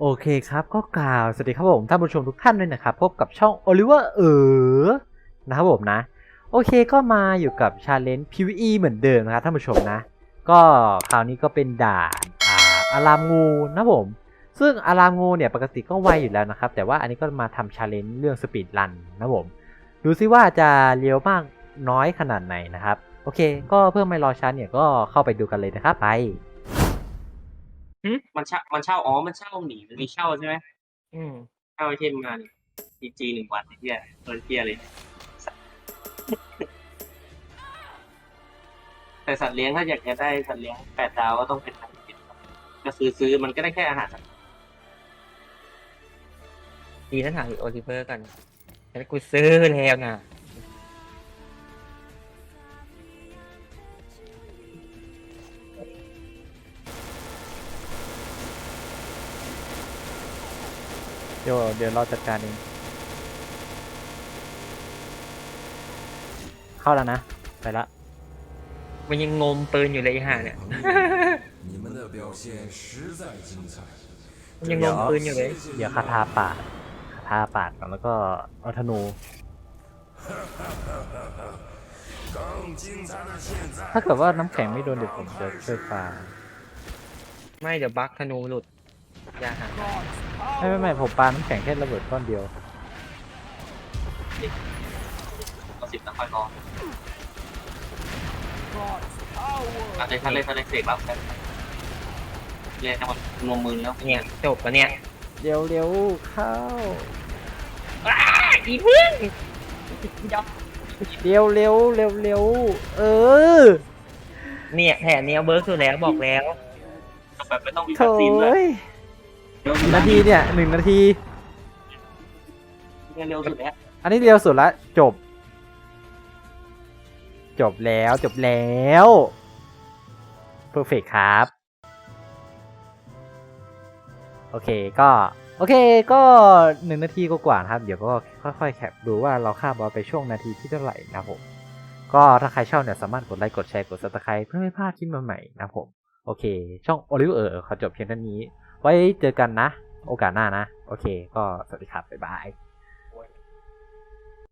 โอเคครับก็กล่าวสวัสดีครับผมท่านผู้ชมทุกท่านด้วยนะครับพบกับช่อง Oliver เออนะครับผมนะ โอเคก็มาอยู่กับชาเลนจ์ PVE เหมือนเดิมนะครับท่านผู้ชมนะ ก็คราวนี้ก็เป็นด่านอ่าอารามงูนะผม ซึ่งอารามงูเนี่ยปกติก็ไวอยู่แล้วนะครับ แต่ว่าอันนี้ก็มาทำชาเลนจ์เรื่องสปีดรันนะผม ดูซิว่าจะเลี้ยวมากน้อยขนาดไหนนะครับ โอเค ก็เพื่อไม่รอช้าเนี่ยก็เข้าไปดูกันเลยนะครับไป มันเช่ามันเช่าอ๋อมันเช่าหนีมันมีเช่าใช่ไหมอืมเช่าไอเทมมาเนี่ยจีจีหนึ่งวันไอ้เฮียเออเฮียเลยแต่สัตว์เลี้ยงถ้าอยากจะได้สัตว์เลี้ยงแปดดาวก็ต้องเป็นสัตว์เลี้ยงก็ซื้อซื้อมันก็ได้แค่อาหารสัตว์ดีนะถามอีกโอลิเวอร์กันแล้วกูซื้อแล้วนะ เดี๋ยวเดี๋ยวเราจัดการเอง เข้าแล้วนะ ไปละ มันยังงมปืนอยู่เลยไอ้ห่าเนี่ย 你们的表现实在精彩。 มันยังงมปืนอยู่เลย เดี๋ยวคาถาปาดคาถาปาดก่อนแล้วก็เอาธนู 更精彩的现在 ถ้าเกิดว่าน้ำแข็งไม่โดนเดี๋ยวผมจะช่วยปา ไม่เดี๋ยวบั๊กธนูหลุดอ ยาหาไม่ไม่ไม่ผมปาน้ำแข็งแค่ระเบิดก้อนเดียวก็สิบแล้วค่อยรออาจจะทันเลยทันเลยเสกรับกันเรียกมันนวมมือแล้วเนี่ยจบแล้วเนี่ยเร็วเร็วเข้าอีพึ่งเร็วเร็วเร็วเร็วเออ เนี่ยแผนเนี้ยเบิร์กสุดแล้วบอกแล้วแบบไม่ต้องมีโถคัดซีนเลยย เร็วหนึ่งนาทีเนี่ยหนึ่งนาทีเร็วสุดแล้วอันนี้เร็วสุดละจบ จบแล้วจบแล้วเพอร์เฟกครับ โอเคก็ โอเคก็หนึ่งนาทีกว่าๆนะครับ เดี๋ยวก็ค่อยๆแคปดูว่าเราฆ่าบอสไปช่วงนาทีที่เท่าไหร่นะครับผม ก็ถ้าใครชอบเนี่ยสามารถกดไลค์กดแชร์กดซับสไครป์เพื่อไม่พลาดคลิปใหม่ๆนะครับผม โอเค ช่องโอลิเวอร์ขอจบเพียงเท่านี้ ไว้เจอกันนะ โอกาสหน้านะ โอเค ก็สวัสดีครับ บ๊ายบาย